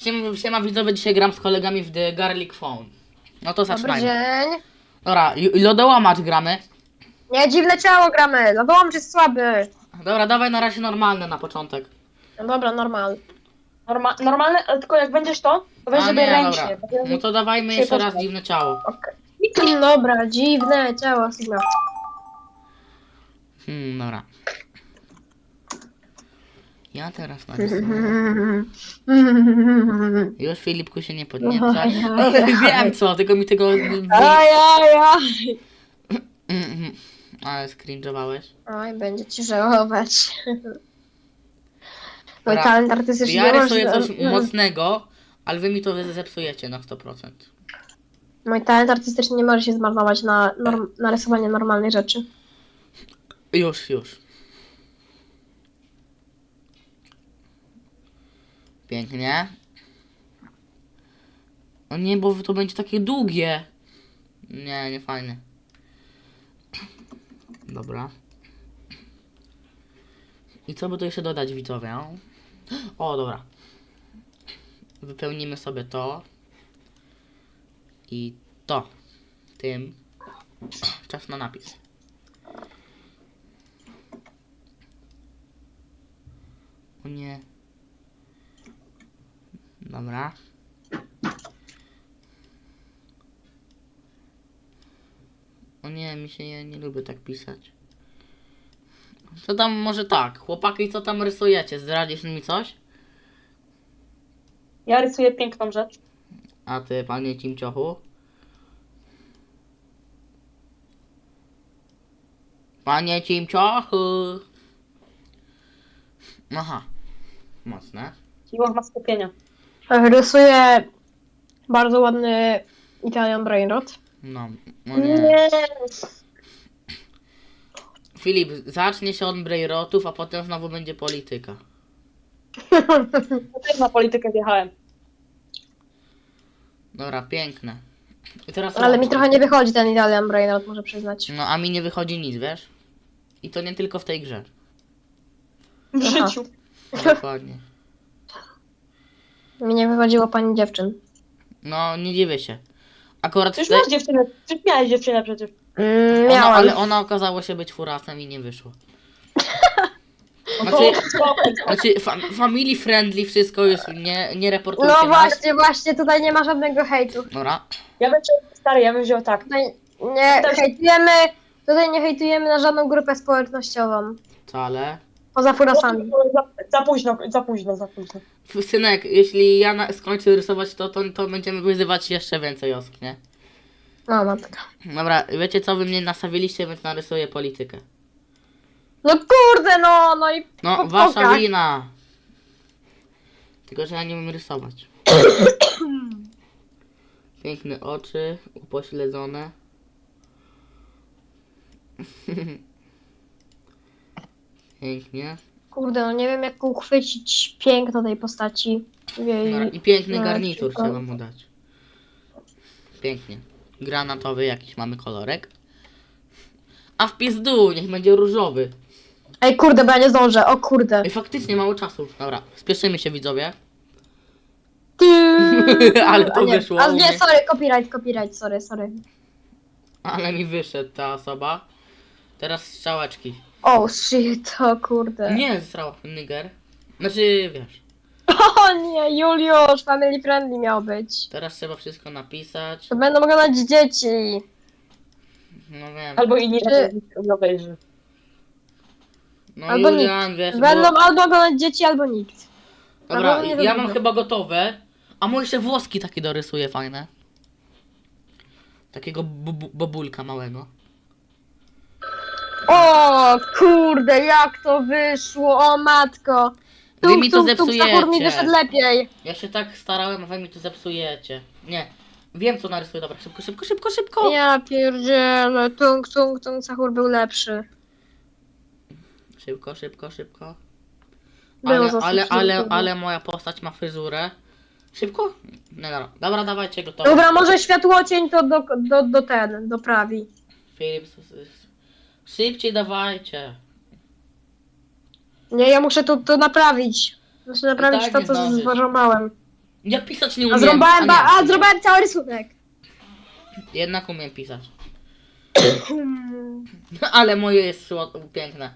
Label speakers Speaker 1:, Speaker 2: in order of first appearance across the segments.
Speaker 1: Siema, siema widzowie, dzisiaj gram z kolegami w The Garlic Phone. No to
Speaker 2: Dobry
Speaker 1: zaczynajmy.
Speaker 2: dzień.
Speaker 1: Dobra, i- lodołamacz gramy.
Speaker 2: Nie, dziwne ciało gramy. No dołącz jest słaby.
Speaker 1: Dobra, dawaj na razie normalne na początek.
Speaker 2: No dobra, normal.
Speaker 3: Norma normalne, ale tylko jak będziesz to, to weź
Speaker 1: A
Speaker 3: sobie
Speaker 1: nie,
Speaker 3: ręcznie.
Speaker 1: dobra. No to dawajmy jeszcze raz dziwne ciało.
Speaker 3: Okej.
Speaker 2: Dobra, dziwne ciało, Sigma.
Speaker 1: Hmm, dobra. Ja teraz narysuję. Już Filipku się nie podnieca.
Speaker 2: Oj.
Speaker 1: Wiem co, tylko mi tego...
Speaker 2: Aj, aj, aj.
Speaker 1: Mhm. Ale skrinżowałeś.
Speaker 2: Oj, będzie ci żałować. Mój talent artystyczny
Speaker 1: Ja rysuję coś mocnego, ale wy mi to zepsujecie na 100%.
Speaker 2: Mój talent artystyczny nie może się zmarnować na, norm... na rysowanie normalnej rzeczy.
Speaker 1: Już, już. Pięknie. O nie, bo to będzie takie długie. Nie, nie fajne. Dobra. I co by tu jeszcze dodać widzowie? O, dobra. Wypełnimy sobie to. I to. Tym. Czas na napis. O nie. Dobra. O nie, mi się nie, nie lubię tak pisać. Co tam może tak? Chłopaki, co tam rysujecie? Zdradzisz mi coś?
Speaker 3: Ja rysuję piękną rzecz.
Speaker 1: A ty, panie Cimciochu? Panie Cimciochu! Aha. Mocne.
Speaker 3: Siła ma skupienia.
Speaker 2: Rysuję bardzo ładny Italian Brainrot.
Speaker 1: No, no nie. Filip, zacznie się od brejrotów, a potem znowu będzie polityka.
Speaker 3: Ja też na politykę wjechałem.
Speaker 1: Dobra, piękne. I teraz
Speaker 2: Ale mi trochę nie wychodzi ten Italian Brainrot, muszę przyznać.
Speaker 1: No, a mi nie wychodzi nic, wiesz? I to nie tylko w tej grze.
Speaker 3: W
Speaker 2: Aha.
Speaker 3: życiu.
Speaker 1: Dokładnie.
Speaker 2: Mi nie wychodziło pani dziewczyn.
Speaker 1: No, nie dziwię się. Akurat w
Speaker 3: Przecież
Speaker 1: tej...
Speaker 3: masz dziewczynę. Przecież miałeś dziewczynę przecież.
Speaker 2: Mm,
Speaker 1: Ona,
Speaker 2: miałam.
Speaker 1: ale ona okazało się być furasem i nie wyszło.
Speaker 3: No
Speaker 1: Znaczy, znaczy fa family friendly wszystko już, nie, nie reportujcie
Speaker 2: No właśnie, właśnie, tutaj nie ma żadnego hejtu.
Speaker 1: Dobra.
Speaker 3: Ja bym wziął, stary, ja bym wziął tak.
Speaker 2: Tutaj nie hejtujemy, tutaj nie hejtujemy na żadną grupę społecznościową.
Speaker 1: Wcale.
Speaker 2: Poza furasami.
Speaker 3: Za, za późno, za późno, za późno.
Speaker 1: Synek, jeśli ja na, skończę rysować to, to, to będziemy wyzywać jeszcze więcej osób, nie?
Speaker 2: No matka.
Speaker 1: Dobra, wiecie co, wy mnie nastawiliście, więc narysuję politykę.
Speaker 2: No kurde, no, no i
Speaker 1: No,
Speaker 2: po
Speaker 1: wasza wina. Tylko, że ja nie umiem rysować. Piękne oczy, upośledzone. Pięknie.
Speaker 2: Kurde, no nie wiem jak uchwycić piękno tej postaci. jej-
Speaker 1: Dobra, I piękny garnitur
Speaker 2: tylko-
Speaker 1: trzeba mu dać. Pięknie. Granatowy jakiś mamy kolorek. A w pizdu, niech będzie różowy.
Speaker 2: Ej, kurde, bo ja nie zdążę, o kurde.
Speaker 1: Ej, faktycznie mało czasu. Dobra, spieszymy się widzowie.
Speaker 2: Ty-
Speaker 1: Ale to
Speaker 2: A nie,
Speaker 1: wyszło
Speaker 2: A
Speaker 1: u
Speaker 2: nie, sorry, copyright, copyright, sorry, sorry.
Speaker 1: Ale mi wyszedł ta osoba. Teraz strzałeczki.
Speaker 2: Oh shit, o kurde.
Speaker 1: Nie, strzał, Niger. Znaczy, wiesz.
Speaker 2: O nie, Juliusz, family friendly miał być.
Speaker 1: Teraz trzeba wszystko napisać.
Speaker 2: To będą oglądać dzieci.
Speaker 1: No wiem.
Speaker 3: Albo inni
Speaker 2: Czy-
Speaker 3: obejrzy.
Speaker 1: No
Speaker 2: albo
Speaker 1: Julian, wiesz,
Speaker 2: Będą
Speaker 1: bo...
Speaker 2: albo oglądać dzieci, albo nikt.
Speaker 1: Dobra,
Speaker 2: albo nie
Speaker 1: ja mam chyba gotowe. A może jeszcze włoski takie dorysuję fajne. Takiego bu- bu- bobulka małego.
Speaker 2: O kurde, jak to wyszło, o matko.
Speaker 1: Wy mi to
Speaker 2: tuk, tuk, Sahur mi
Speaker 1: zepsujecie.
Speaker 2: wyszedł lepiej.
Speaker 1: Ja się tak starałem, a wy mi to zepsujecie. Nie. Wiem co narysuję, dobra, szybko, szybko, szybko, szybko.
Speaker 2: Ja pierdzielę, tung, tung, tung, Sahur był lepszy.
Speaker 1: Szybko, szybko, szybko.
Speaker 2: Było
Speaker 1: Ale,
Speaker 2: dosyć
Speaker 1: ale, ale,
Speaker 2: szybko.
Speaker 1: ale moja postać ma fryzurę. Szybko? Nie, dobra. Dobra, dawajcie gotowe.
Speaker 2: Dobra, może światłocień to do, do, do ten, doprawi.
Speaker 1: Filip, s- s- szybciej dawajcie.
Speaker 2: Nie, ja muszę to, to naprawić. Muszę naprawić
Speaker 1: tak
Speaker 2: to,
Speaker 1: nie
Speaker 2: co
Speaker 1: zdążysz.
Speaker 2: zważomałem.
Speaker 1: Ja pisać nie
Speaker 2: A
Speaker 1: umiem.
Speaker 2: ba-
Speaker 1: nie.
Speaker 2: a zrobiłem cały rysunek.
Speaker 1: Jednak umiem pisać. Ale moje jest słod- piękne.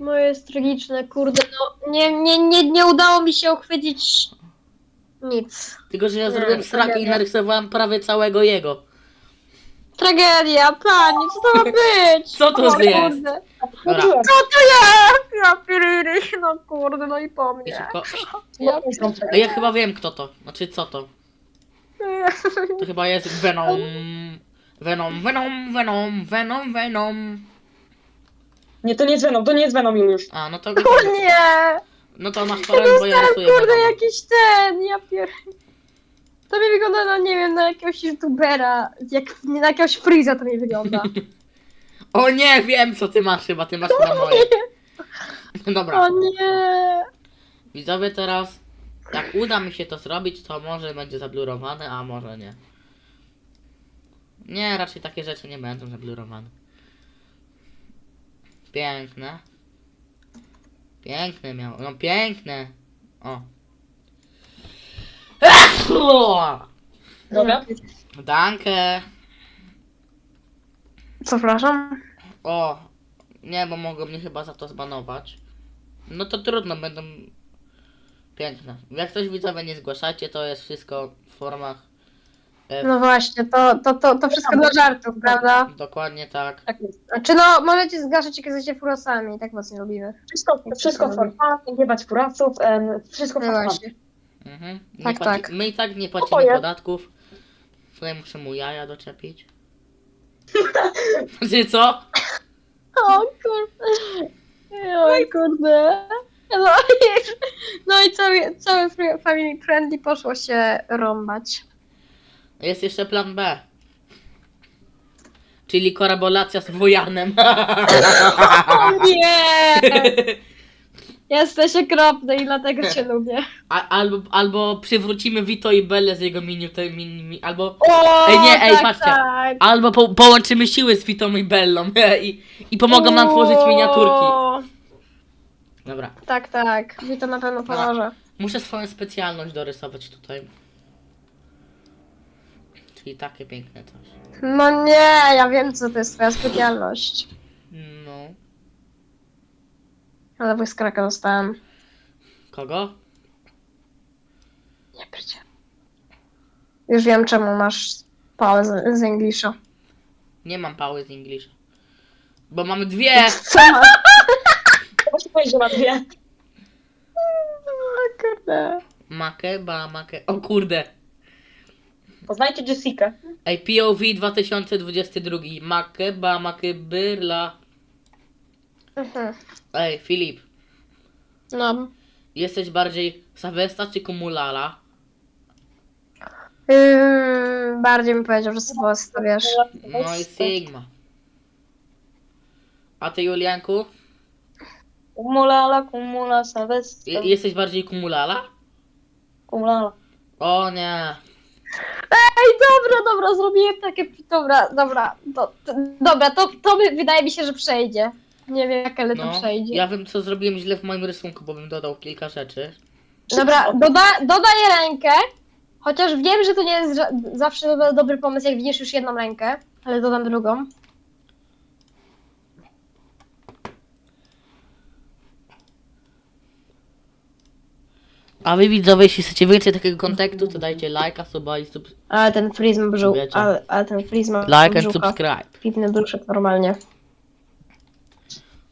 Speaker 2: No jest tragiczne, kurde, no nie, nie, nie, nie udało mi się uchwycić nic.
Speaker 1: Tylko, że ja
Speaker 2: Nie,
Speaker 1: zrobiłem srakę i narysowałem prawie całego jego.
Speaker 2: Tragedia, pani, co to ma być?
Speaker 1: Co to
Speaker 2: O,
Speaker 1: jest?
Speaker 2: Kurde.
Speaker 1: Dobra.
Speaker 2: Co to jest? Ja piryry, no kurde, no i po mnie.
Speaker 1: szybko.
Speaker 2: Ja
Speaker 1: A ja chyba wiem kto to. Znaczy co to. To chyba jest Venom. Venom, Venom, Venom, Venom, Venom.
Speaker 3: Nie, to nie jest Venom, to nie jest Venom, Juliusz.
Speaker 1: A, no to...
Speaker 2: O nie!
Speaker 1: No to masz parę, bo ja
Speaker 2: dostałem,
Speaker 1: rysuję
Speaker 2: kurde,
Speaker 1: Venoma.
Speaker 2: jakiś ten, ja pier... To mi wygląda na, nie wiem, na jakiegoś youtubera, jak, na jakiegoś Freeza to mi wygląda.
Speaker 1: O nie, wiem co ty masz chyba, ty masz chyba moje. Dobra,
Speaker 2: O nie!
Speaker 1: widzowie teraz, jak uda mi się to zrobić, to może będzie zablurowane, a może nie. Nie, raczej takie rzeczy nie będą zablurowane. Piękne. Piękne miało, no piękne. O.
Speaker 3: Dobra?
Speaker 1: Danke.
Speaker 2: Co, przepraszam?
Speaker 1: O, nie, bo mogą mnie chyba za to zbanować. No to trudno, będą piękne. Jak coś widzowie nie zgłaszajcie, to jest wszystko w formach. E,
Speaker 2: No właśnie, to, to, to, to wszystko dla żartów, prawda?
Speaker 1: Dokładnie tak.
Speaker 3: Tak jest.
Speaker 2: Znaczy no, możecie zgaszać jak jesteście furosami, tak was nie lubimy.
Speaker 3: Wszystko, wszystko for fun, nie bać furasów, em, wszystko
Speaker 2: No
Speaker 3: for fun.
Speaker 2: właśnie.
Speaker 1: Mhm. Nie
Speaker 2: Tak,
Speaker 1: płaci-
Speaker 2: tak.
Speaker 1: My i tak nie płacimy podatków. Tutaj muszę mu jaja doczepić. Znaczy co?
Speaker 2: O kurde. O kurde. No i, no i cały, cały fri- family friendly poszło się rąbać.
Speaker 1: Jest jeszcze plan B. Czyli korabolacja z Wojanem.
Speaker 2: O nie! Jesteś okropny i dlatego cię lubię.
Speaker 1: A, albo, albo przywrócimy Vito i Belle z jego mini, te mini, albo
Speaker 2: O,
Speaker 1: Ej, nie, ej,
Speaker 2: tak,
Speaker 1: patrzcie.
Speaker 2: Tak.
Speaker 1: Albo po, połączymy siły z Fitą i Bellą i, i pomogą nam tworzyć miniaturki.
Speaker 2: O,
Speaker 1: Dobra,
Speaker 2: Tak, tak. Mi to na pewno pomoże.
Speaker 1: muszę swoją specjalność dorysować tutaj. Czyli takie piękne coś.
Speaker 2: No nie, ja wiem co to jest twoja specjalność.
Speaker 1: No.
Speaker 2: Ale błyskraka dostałem.
Speaker 1: Kogo?
Speaker 2: Nie pierdzie. Już wiem czemu masz pałę z, z Englisza.
Speaker 1: Nie mam pały z Englisha. Bo mamy dwie!
Speaker 2: Co
Speaker 3: powiedzieć, że ma dwie.
Speaker 2: O kurde.
Speaker 1: Makeba, make... O kurde.
Speaker 3: Poznajcie Jessica.
Speaker 1: Ej, POV 2022. Makeba, makebyrla.
Speaker 2: Mhm.
Speaker 1: Ej, Filip.
Speaker 2: No.
Speaker 1: Jesteś bardziej Savesta czy Kumulala?
Speaker 2: Yy, bardziej mi powiedział, że sobie stawiasz.
Speaker 1: No i Sigma. A ty, Julianku?
Speaker 3: Kumulala, kumula, sawesta,
Speaker 1: Je- jesteś bardziej Kumulala?
Speaker 3: kumulala.
Speaker 1: O nie.
Speaker 2: Ej, dobra, dobra, zrobiłem takie. Dobra, dobra, to, to, dobra, to, to wydaje mi się, że przejdzie. Nie wiem, jak ale to
Speaker 1: No,
Speaker 2: przejdzie.
Speaker 1: ja wiem co zrobiłem źle w moim rysunku, bo bym dodał kilka rzeczy.
Speaker 2: Dobra, doda, dodaję rękę. Chociaż wiem, że to nie jest ża- zawsze do- dobry pomysł, jak widzisz już jedną rękę, ale dodam drugą.
Speaker 1: A wy widzowie, jeśli chcecie więcej takiego kontaktu, to dajcie lajka, suba i sub...
Speaker 2: Ale ten freeze ma brzuch,
Speaker 1: Wiecie.
Speaker 2: ale, ale ten freeze ma
Speaker 1: like and subscribe.
Speaker 2: Piwny brzuszek normalnie.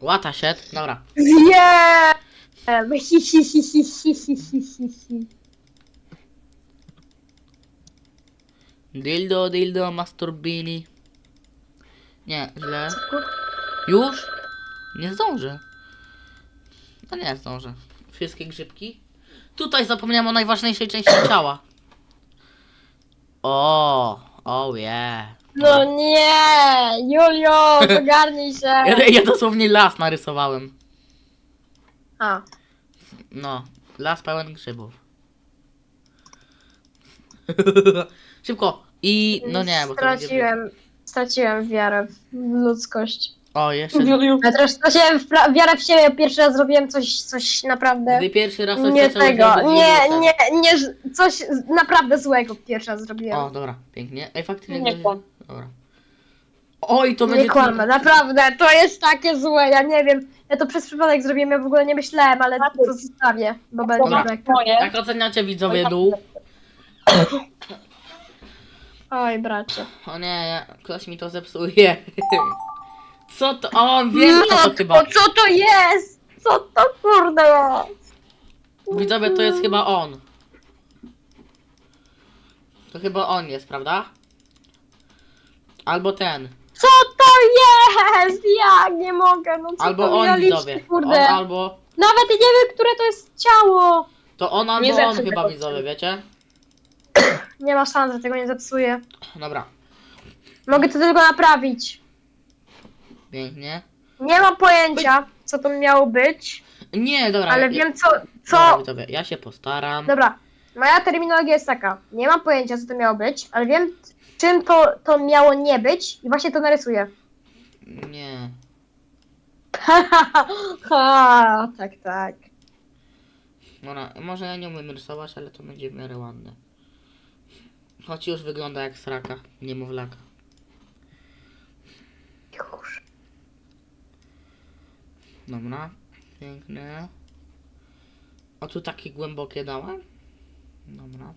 Speaker 1: Łata shit. Dobra.
Speaker 2: Wiem!
Speaker 1: Dildo, dildo, masturbini. Nie, źle. Już? Nie zdążę. No nie zdążę. Wszystkie grzybki. Tutaj zapomniałem o najważniejszej części ciała. O, oh yeah.
Speaker 2: No nie! Julio, ogarnij się!
Speaker 1: Ja, ja dosłownie las narysowałem.
Speaker 2: A,
Speaker 1: No, las pełen grzybów. Szybko. I no nie, bo to będzie...
Speaker 2: straciłem, straciłem wiarę w ludzkość.
Speaker 1: O, jeszcze.
Speaker 2: Ja też straciłem wpra- wiarę w siebie, pierwszy raz zrobiłem coś, coś naprawdę...
Speaker 1: Gdy pierwszy raz coś
Speaker 2: Nie tego,
Speaker 1: robić,
Speaker 2: nie, nie, nie, coś z- naprawdę złego pierwszy raz zrobiłem.
Speaker 1: O, dobra, pięknie. Ej, faktycznie.
Speaker 3: Nie kłam.
Speaker 1: Dobra. Oj, to będzie.
Speaker 2: Nie kłamę, naprawdę, to jest takie złe, ja nie wiem. Ja to przez przypadek zrobiłem, ja w ogóle nie myślałem, ale to zostawię, bo będzie
Speaker 1: Dobra.
Speaker 3: moje.
Speaker 1: Jak oceniacie widzowie dół?
Speaker 2: Oj, bracie.
Speaker 1: O nie, ja- ktoś mi to zepsuje. Co to? O, wiem co to chyba.
Speaker 2: O, co to jest? Co to kurde jest?
Speaker 1: Widzowie, to jest chyba on. To chyba on jest, prawda? Albo ten.
Speaker 2: Co to jest? Ja nie mogę, no co
Speaker 1: Albo
Speaker 2: to
Speaker 1: on,
Speaker 2: ja
Speaker 1: widzowie.
Speaker 2: liczę,
Speaker 1: On
Speaker 2: kurde.
Speaker 1: albo.
Speaker 2: Nawet nie wiem, które to jest ciało.
Speaker 1: To on
Speaker 3: Nie
Speaker 1: albo on
Speaker 3: zepsuj
Speaker 1: chyba,
Speaker 3: tego.
Speaker 1: widzowie, wiecie?
Speaker 2: Nie ma szans, że tego nie zepsuję.
Speaker 1: Dobra,
Speaker 2: Mogę to tylko naprawić.
Speaker 1: pięknie.
Speaker 2: Nie mam pojęcia, co to miało być,
Speaker 1: Nie, dobra.
Speaker 2: ale wiem co,
Speaker 1: Dobra,
Speaker 2: co...
Speaker 1: widzowie, ja się postaram.
Speaker 2: Dobra, moja terminologia jest taka. Nie mam pojęcia, co to miało być, ale wiem, czym to, to miało nie być i właśnie to narysuję.
Speaker 1: Nie.
Speaker 2: ha, tak, tak.
Speaker 1: Dobra, może ja nie umiem rysować, ale to będzie w miarę ładne. Choć już wygląda jak sraka, niemowlaka.
Speaker 2: Już.
Speaker 1: Dobra, piękne. O, tu takie głębokie dałem? Dobra.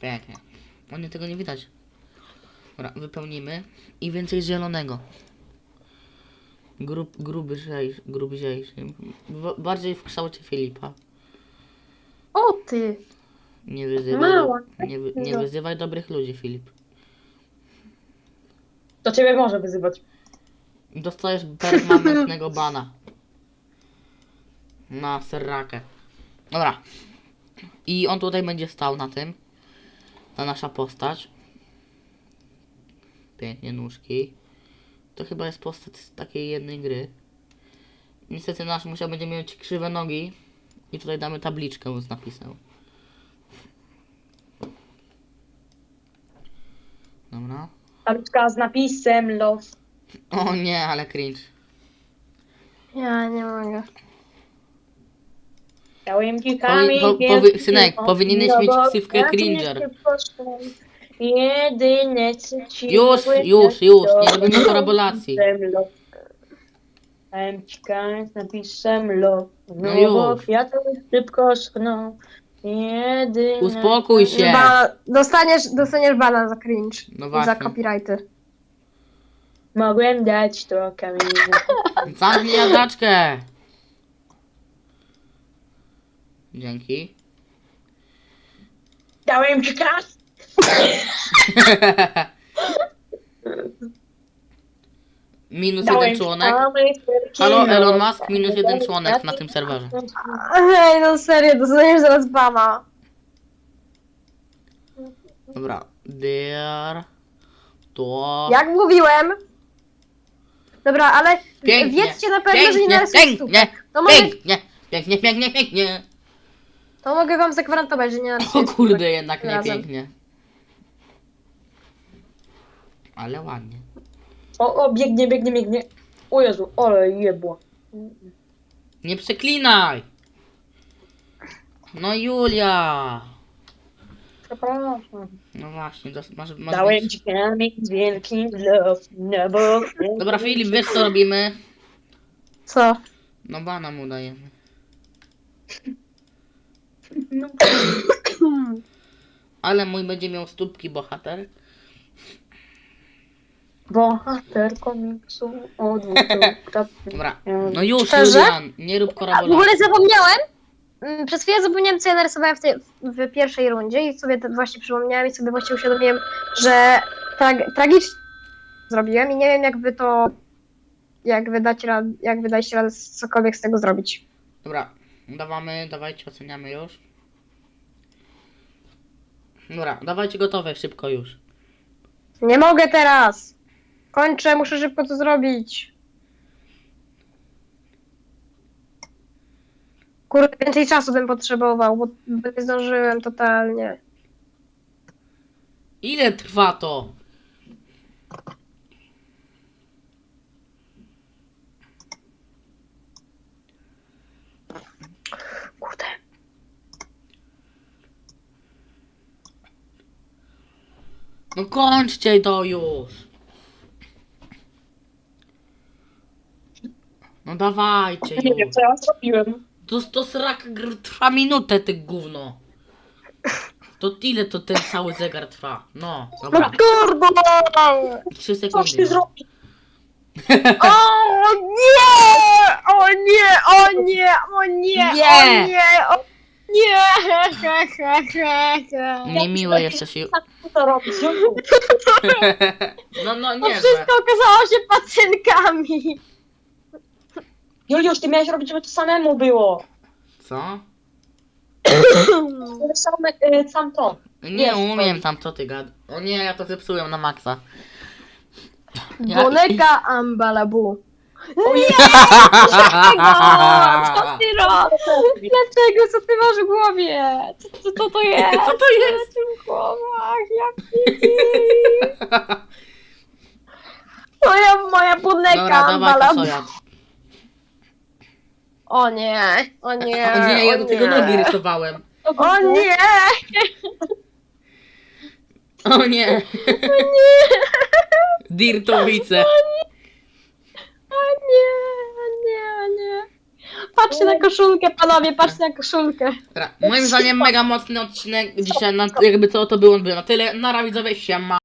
Speaker 1: Pięknie. O nie, tego nie widać. Dobra, wypełnimy. I więcej zielonego. Grub, grubyziejszy. W- Bardziej w kształcie Filipa.
Speaker 2: O ty!
Speaker 1: Nie wyzywaj,
Speaker 3: Mała.
Speaker 1: nie, wy, nie
Speaker 3: No.
Speaker 1: wyzywaj dobrych ludzi, Filip.
Speaker 3: To ciebie może wyzywać.
Speaker 1: Dostajesz permanentnego bana. Na serrakę. Dobra. I on tutaj będzie stał na tym. Ta nasza postać. Pięknie nóżki. To chyba jest postać z takiej jednej gry. Niestety nasz musiał będzie mieć krzywe nogi. I tutaj damy tabliczkę z napisem. Dobra.
Speaker 3: Tabliczka z napisem love.
Speaker 1: O nie, ale cringe.
Speaker 2: Ja nie mogę.
Speaker 1: Powi-
Speaker 3: kamień,
Speaker 1: po-
Speaker 3: wielki
Speaker 1: powi- synek, powinieneś mieć ksywkę Cringer.
Speaker 3: Jedyne co ci
Speaker 1: Już, już,
Speaker 3: to
Speaker 1: już, nie robimy korabolacji.
Speaker 3: kamień z napisem love.
Speaker 1: No
Speaker 3: No
Speaker 1: już.
Speaker 3: kwiaty szybko schną. Jedyne...
Speaker 1: Uspokój się.
Speaker 2: Ba, dostaniesz, dostaniesz bana za cringe
Speaker 1: No
Speaker 2: za
Speaker 1: właśnie.
Speaker 2: copyrighty.
Speaker 3: Mogłem dać to kamień.
Speaker 1: Zamknij jadaczkę. Dzięki.
Speaker 3: Dałem ci kas.
Speaker 1: Minus
Speaker 3: Dałem
Speaker 1: jeden
Speaker 3: ci
Speaker 1: członek. Halo. Elon Musk, minus jeden członek na tym serwerze.
Speaker 2: Ej, no serio, dostaniesz zaraz bana.
Speaker 1: Dobra. Dear. To.
Speaker 2: Jak mówiłem. Dobra, ale
Speaker 1: Pięknie.
Speaker 2: wiedzcie na pewno, że nie
Speaker 1: Pięknie,
Speaker 2: narysuję
Speaker 1: pięknie.
Speaker 2: To
Speaker 1: pięknie, pięknie, pięknie, pięknie.
Speaker 2: To mogę wam zagwarantować, że nie narysuję
Speaker 1: O kurde, jednak nie
Speaker 2: razem.
Speaker 1: pięknie. Ale ładnie.
Speaker 3: O, o, biegnie, biegnie, biegnie. O Jezu, ale jebło.
Speaker 1: Nie przeklinaj! No Julia!
Speaker 3: Przepraszam.
Speaker 1: No właśnie, dos- masz, masz
Speaker 3: Dałem
Speaker 1: być-
Speaker 3: ci kamień z wielkim love, no bo...
Speaker 1: Dobra Filip, wiesz co robimy?
Speaker 2: Co?
Speaker 1: No bana mu dajemy. Ale mój będzie miał stópki bohater.
Speaker 3: Bohater komiksu o dwóch
Speaker 1: Dobra. No już,
Speaker 2: Szczerze?
Speaker 1: Julian, nie rób
Speaker 2: A, w
Speaker 1: korabola.
Speaker 2: ogóle zapomniałem. Mm, Przez chwilę zapomniałem, co ja narysowałem w, tej, w pierwszej rundzie i sobie to właśnie przypomniałem i sobie właśnie uświadomiłem, że trag, tragicznie zrobiłem i nie wiem, jakby to, jak wydać rad, jak wydać radę cokolwiek z tego zrobić.
Speaker 1: Dobra, dawamy, dawajcie, oceniamy już. Dobra, dawajcie gotowe, szybko już.
Speaker 2: Nie mogę teraz! Kończę, muszę szybko to zrobić. Kurde, więcej czasu bym potrzebował, bo, bo nie zdążyłem totalnie.
Speaker 1: Ile trwa to? No kończcie to już. No dawajcie
Speaker 3: Nie wiem,
Speaker 1: już.
Speaker 3: co ja zrobiłem.
Speaker 1: To, to srak gr- trwa minutę, ty gówno. To ile to ten cały zegar trwa? No,
Speaker 2: No
Speaker 1: dobra.
Speaker 3: Coś ty
Speaker 1: sekundy.
Speaker 3: zrobił.
Speaker 2: O nie! O nie! O nie! O nie!
Speaker 1: Nie!
Speaker 2: O nie! O nie!
Speaker 1: Niemiłe jest coś.
Speaker 3: Tak, to robisz? Juliu?
Speaker 1: No, no
Speaker 2: To
Speaker 1: nie.
Speaker 2: wszystko okazało się pacynkami.
Speaker 3: Juliusz, ty miałeś robić, żeby to samemu było.
Speaker 1: Co?
Speaker 3: Sam, y, sam to.
Speaker 1: Nie
Speaker 3: Nie,
Speaker 1: umiem tam, co ty gad. O nie, ja to zepsułem na maksa. Ja-
Speaker 2: Boneka Ambalabu.
Speaker 3: Ojej,
Speaker 2: Co ty robisz? Dlaczego? Co ty masz w głowie? Co, co, co to jest?
Speaker 1: Co to jest?
Speaker 2: W głowach? Jak Moja, moja
Speaker 1: Dobra, dawaj
Speaker 2: Ambalabu.
Speaker 1: kosojat.
Speaker 2: O nie, o nie,
Speaker 1: O nie, ja do tego
Speaker 2: nie.
Speaker 1: nogi rysowałem.
Speaker 2: O nie!
Speaker 1: O nie. Dirtowice.
Speaker 2: O nie, o nie, o nie. Patrzcie na koszulkę, panowie, patrzcie na koszulkę.
Speaker 1: Dobra, Moim zdaniem mega mocny odcinek dzisiaj, na, jakby co to było, było na tyle. Na widzowie, siema.